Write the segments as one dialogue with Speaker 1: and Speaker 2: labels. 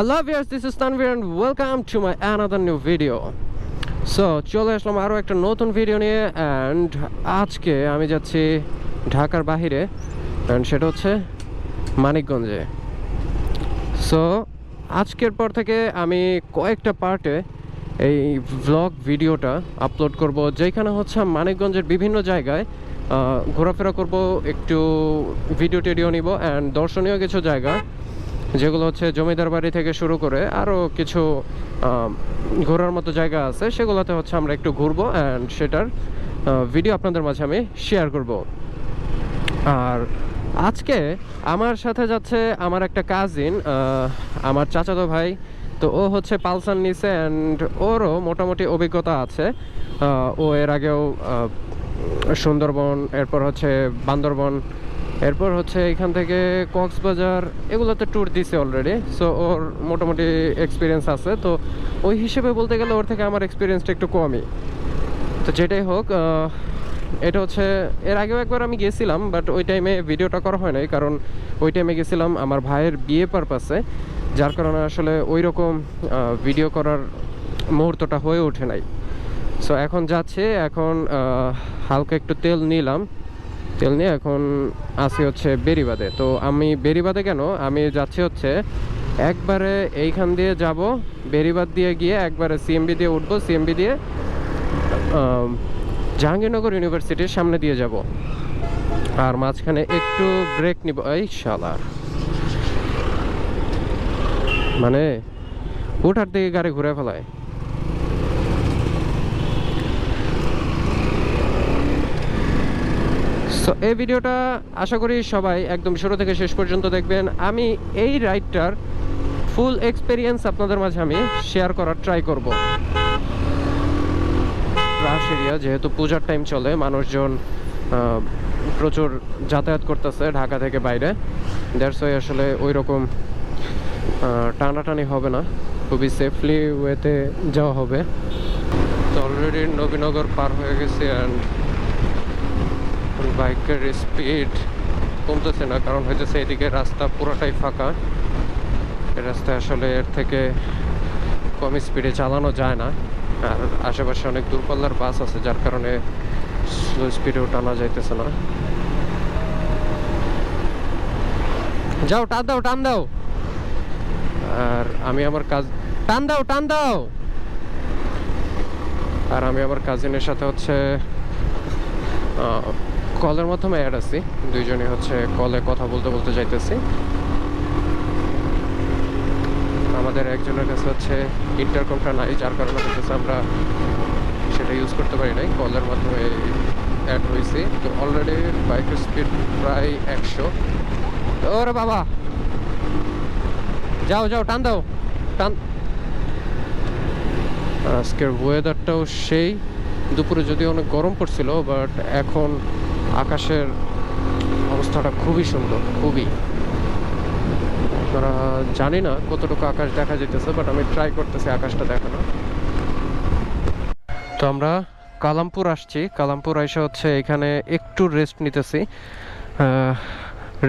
Speaker 1: Hello viewers this is Tanvir and welcome to my another new video so চলে আসলাম আরও একটা নতুন ভিডিও নিয়ে অ্যান্ড আজকে আমি যাচ্ছি ঢাকার বাহিরে অ্যান্ড সেটা হচ্ছে মানিকগঞ্জে। সো আজকের পর থেকে আমি কয়েকটা পার্টে এই ভ্লগ ভিডিওটা আপলোড করব, যেখানে হচ্ছে মানিকগঞ্জের বিভিন্ন জায়গায় ঘোরাফেরা করব, একটু ভিডিও টিডিও নিব অ্যান্ড দর্শনীয় কিছু জায়গা। যেগুলো হচ্ছে জমিদার বাড়ি থেকে শুরু করে আরও কিছু ঘোরার মতো জায়গা আছে, সেগুলোতে হচ্ছে আমরা একটু ঘুরবো অ্যান্ড সেটার ভিডিও আপনাদের মাঝে আমি শেয়ার করব। আর আজকে আমার সাথে যাচ্ছে আমার একটা কাজিন আমার চাচাতো ভাই, তো ও হচ্ছে পালসার নিছে অ্যান্ড ওরও মোটামুটি অভিজ্ঞতা আছে। ও এর আগেও সুন্দরবন, এরপর হচ্ছে বান্দরবন এরপর হচ্ছে এখান থেকে কক্সবাজার, এগুলোতে ট্যুর দিছে অলরেডি সো ওর মোটামুটি এক্সপিরিয়েন্স আছে। তো ওই হিসেবে বলতে গেলে ওর থেকে আমার এক্সপিরিয়েন্সটা একটু কমই। তো যেটাই হোক এটা হচ্ছে, এর আগেও একবার আমি গেছিলাম বাট ওই টাইমে ভিডিওটা করা হয় নাই, কারণ ওই টাইমে গেছিলাম আমার ভাইয়ের বিয়ে পারপাসে যার কারণে আসলে ওই রকম ভিডিও করার মুহূর্তটা হয়ে ওঠে নাই। সো এখন যাচ্ছে, এখন হালকা একটু তেল নিলাম তেল নিয়ে এখন আসি হচ্ছে বেরিবাদে তো আমি বেরিবাদে কেন? আমি যাচ্ছি হচ্ছে একবারে এইখান দিয়ে যাব বেরিবাদ দিয়ে গিয়ে একবারে সিএমবি দিয়ে উঠবো সিএমবি দিয়ে জাহাঙ্গীরনগর ইউনিভার্সিটির সামনে দিয়ে যাব। আর মাঝখানে একটু ব্রেক নিব। এই শালার মানে উঠার দিকে গাড়ি ঘুরে ফেলায়। সো এই ভিডিওটা আশা করি সবাই একদম শুরু থেকে শেষ পর্যন্ত দেখবেন। আমি এই রাইডটার ফুল এক্সপেরিয়েন্স আপনাদের মাঝে আমি শেয়ার করার ট্রাই করব। রাশ এরিয়া, যেহেতু পূজার টাইম চলে, মানুষজন প্রচুর যাতায়াত করতেছে ঢাকা থেকে বাইরে। দ্যাটস আসলে ওই রকম টানাটানি হবে না। খুবই সেফলি ওয়েতে যাওয়া হবে। তো অলরেডি নবীনগর পার হয়ে গেছে অ্যান্ড বাইকের স্পিড কমতেছে না, কারণ হইতেছে এদিকে রাস্তা পুরোটাই ফাঁকা। রাস্তায় আসলে এর থেকে কম স্পিডে চালানো যায় না। আর আশেপাশে অনেক দূরপাল্লার বাস আছে, যার কারণে স্লো স্পিডেও টানা যাইতেছে না। যাও, টান দাও টান দাও। আর আমি আমার কাজ টান দাও টান দাও। আর আমি আমার কাজিনের সাথে হচ্ছে কলের মাধ্যমে অ্যাড আছি। দুইজনে হচ্ছে কলে কথা বলতে বলতে যাইতেছি। আমাদের একজনের কাছে হচ্ছে ইন্টারকমটা নাই, যার কারণে হচ্ছে আমরা সেটা ইউজ করতে পারি নাই। কলের মাধ্যমে অ্যাড হয়েছি তো অলরেডি বাইকের স্পিড প্রায় একশো। ওরে বাবা! যাও যাও, টান দাও, টান। আজকের ওয়েদারটাও সেই। দুপুরে যদিও অনেক গরম পড়ছিল বাট এখন আকাশের অবস্থাটা খুবই সুন্দর, খুবই। আপনারা জানি না কতটুকু আকাশ দেখা যেতেছে বাট আমি ট্রাই করতেছি আকাশটা দেখানো। তো আমরা কালামপুর আসছি। কালামপুর এসে হচ্ছে এখানে একটু রেস্ট নিতেছি।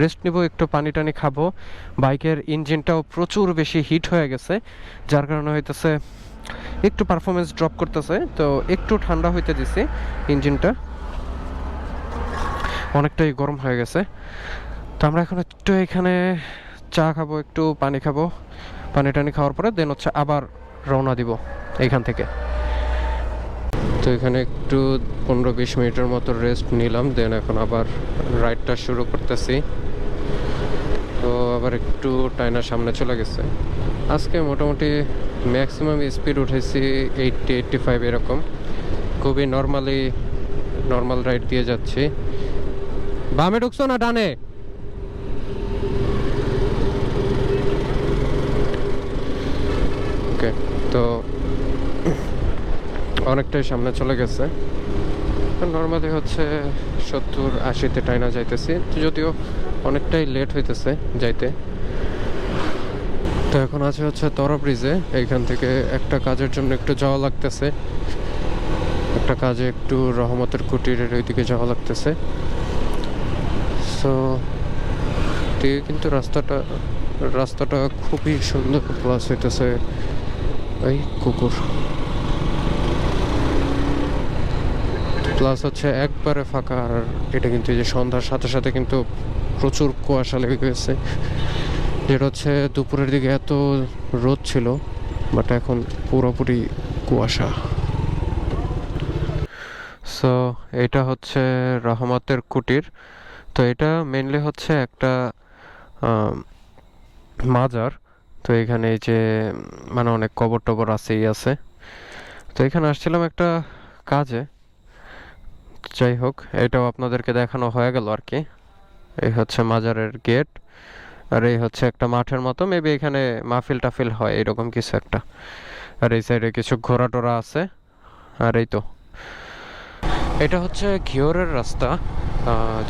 Speaker 1: রেস্ট নিব, একটু পানি টানি খাব। বাইকের ইঞ্জিনটাও প্রচুর বেশি হিট হয়ে গেছে, যার কারণে হইতেছে একটু পারফরমেন্স ড্রপ করতেছে। তো একটু ঠান্ডা হইতে দিছি ইঞ্জিনটা। অনেকটাই গরম হয়ে গেছে। তো আমরা এখন একটু এখানে চা খাব, একটু পানি খাব। পানি টানি খাওয়ার পরে দেন হচ্ছে আবার রওনা দিব এখান থেকে। তো এখানে একটু পনেরো বিশ মিনিটের মতো রেস্ট নিলাম দেন এখন আবার রাইডটা শুরু করতেছি। তো আবার একটু টাইনার সামনে চলে গেছে। আজকে মোটামুটি ম্যাক্সিমাম স্পিড উঠেছি এইটটি এইটটি ফাইভ এরকম। খুবই নর্মালি নর্মাল রাইড দিয়ে যাচ্ছি। বামে ঢুকছো না ডানে? ওকে তো অনেকটাই সামনে চলে গেছে। নর্মালি হচ্ছে সত্তর আশিতে টাইনা যাইতেছি, যদিও অনেকটাই লেট হইতেছে যাইতে। তো এখন আছে হচ্ছে তরা ব্রিজে এইখান থেকে একটা কাজের জন্য একটু যাওয়া লাগতেছে। একটা কাজে একটু রহমতের কুটিরের ওইদিকে যাওয়া লাগতেছে। সো দিকে কিন্তু রাস্তাটা রাস্তাটা খুবই সুন্দর। প্লাস হইতেছে এই কুকুর। প্লাস হচ্ছে একবারে ফাঁকা। আর এটা কিন্তু যে সন্ধ্যার সাথে সাথে কিন্তু প্রচুর কুয়াশা লেগে গেছে। যেটা হচ্ছে দুপুরের দিকে এত রোদ ছিল বাট এখন পুরোপুরি কুয়াশা। সো এটা হচ্ছে রহমতের কুটির। তো এটা মেনলি হচ্ছে একটা মাজার। তো এখানে এই যে মানে অনেক কবর টবর আছেই, আছে। তো এখানে আসছিলাম একটা কাজে। যাই হোক, এটাও আপনাদেরকে দেখানো হয়ে গেল আর কি। এই হচ্ছে মাজারের গেট। আর এই হচ্ছে একটা মাঠের মতো। মেবি এখানে মাহফিল টাফিল হয়, এরকম কিছু একটা। আর এই সাইডে কিছু ঘোড়া টোরা আছে। আর এই তো। এটা হচ্ছে ঘিওরের রাস্তা।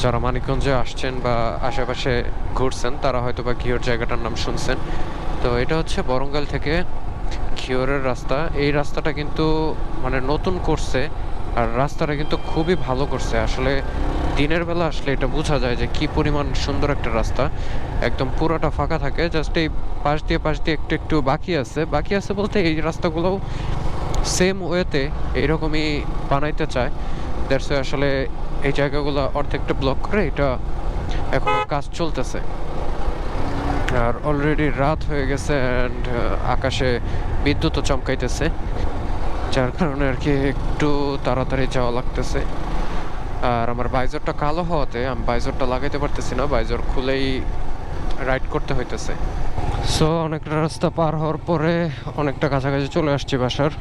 Speaker 1: যারা মানিকগঞ্জে আসছেন বা আশেপাশে ঘুরছেন, তারা হয়তো বা ঘিওর জায়গাটার নাম শুনছেন। তো এটা হচ্ছে বরঙ্গাল থেকে ঘিওরের রাস্তা। এই রাস্তাটা কিন্তু মানে নতুন করছে আর রাস্তাটা কিন্তু খুবই ভালো করছে। আসলে দিনের বেলা আসলে এটা বোঝা যায় যে কি পরিমাণ সুন্দর একটা রাস্তা। একদম পুরোটা ফাঁকা থাকে জাস্ট এই পাশ দিয়ে পাশ দিয়ে একটু একটু বাকি আছে। বাকি আছে বলতে এই রাস্তাগুলোও সেম ওয়েতে এইরকমই বানাইতে চায়। দ্যাটস আসলে এই জায়গাগুলো অর্ধেকটা ব্লক করে এটা এখন কাজ চলতেছে। আর অলরেডি রাত হয়ে গেছে অ্যান্ড আকাশে বিদ্যুৎও চমকাইতেছে, যার কারণে আর কি একটু তাড়াতাড়ি যাওয়া লাগতেছে। আর আমার বাইজরটা কালো হওয়াতে আমি বাইজরটা লাগাইতে পারতেছি না, বাইজর খুলেই রাইড করতে হইতেছে। সো অনেকটা রাস্তা পার হওয়ার পরে অনেকটা কাছাকাছি চলে আসছি বাসার।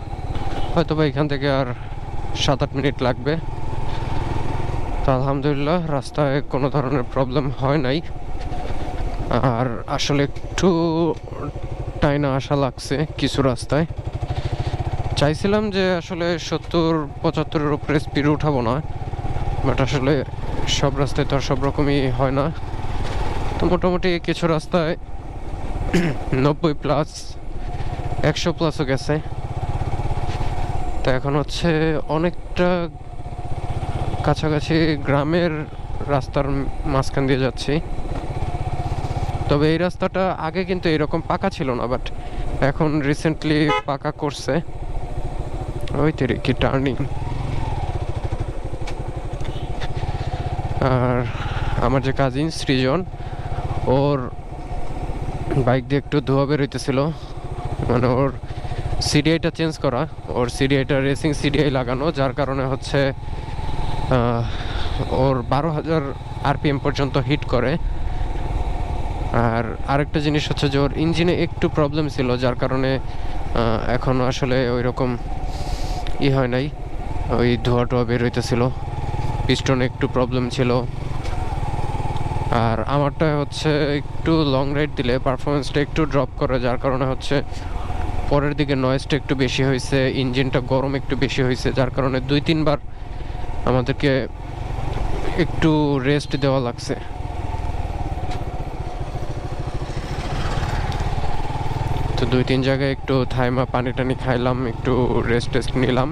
Speaker 1: হয়তো বা এখান থেকে আর সাত আট মিনিট লাগবে। আলহামদুলিল্লাহ, রাস্তায় কোনো ধরনের প্রবলেম হয় নাই। আর আসলে একটু টাইনা আসা লাগছে কিছু রাস্তায়। চাইছিলাম যে আসলে সত্তর, পঁচাত্তরের উপরে স্পিড উঠাবো না বাট আসলে সব রাস্তায় তো আর সব রকমই হয় না। তো মোটামুটি কিছু রাস্তায় নব্বই প্লাস একশো প্লাসও গেছে। তো এখন হচ্ছে অনেকটা কাছাকাছি গ্রামের রাস্তার মাঝখান দিয়ে যাচ্ছি। তবে এই রাস্তাটা আগে কিন্তু এরকম পাকা ছিল না বাট এখন রিসেন্টলি পাকা করছে। ওই তেরে কি টার্নিং আর আমার যে কাজিন সৃজন, ওর বাইক দিয়ে একটু ধোয়া বেরোইতেছিল মানে ওর সিডিআইটা চেঞ্জ করা, ওর সিডিআইটা রেসিং সিডিআই লাগানো, যার কারণে হচ্ছে ওর বারো হাজার আরপিএম পর্যন্ত হিট করে। আর আরেকটা জিনিস হচ্ছে যে ওর ইঞ্জিনে একটু প্রবলেম ছিল, যার কারণে এখন আসলে ওই রকম ই হয় নাই। ওই ধোয়া টোয়া বের হইতেছিল। পিস্টনে একটু প্রবলেম ছিল। আর আমারটা হচ্ছে একটু লং রাইড দিলে পারফরমেন্সটা একটু ড্রপ করে, যার কারণে হচ্ছে পরের দিকে নয়েজটা একটু বেশি হয়েছে ইঞ্জিনটা গরম একটু বেশি হয়েছে যার কারণে দুই, তিনবার আমাদেরকে একটু রেস্ট দেওয়া লাগছে। তো দুই তিন জায়গায় একটু থাইমা পানি টানি খাইলাম, একটু রেস্ট টেস্ট নিলাম।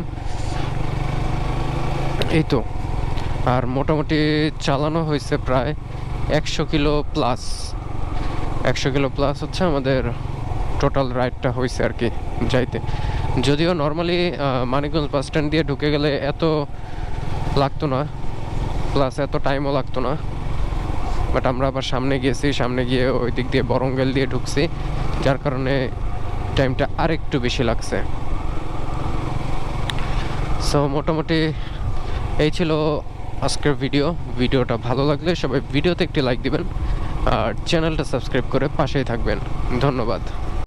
Speaker 1: এই তো। আর মোটামুটি চালানো হয়েছে প্রায় একশো কিলো প্লাস একশো কিলো প্লাস হচ্ছে আমাদের টোটাল রাইডটা হয়েছে আর কি, যাইতে। যদিও নর্মালি মানিকগঞ্জ বাস স্ট্যান্ড দিয়ে ঢুকে গেলে এত লাগতো না। প্লাস এত টাইমও লাগতো না। বাট আমরা আবার সামনে গিয়েছি, সামনে গিয়ে ওই দিক দিয়ে বরঙ্গেল দিয়ে ঢুকছি, যার কারণে টাইমটা আরেকটু বেশি লাগছে। সো মোটামুটি এই ছিল আজকের ভিডিও ভিডিওটা ভালো লাগলে সবাই ভিডিওতে একটি লাইক দিবেন। আর চ্যানেলটা সাবস্ক্রাইব করে পাশেই থাকবেন। ধন্যবাদ।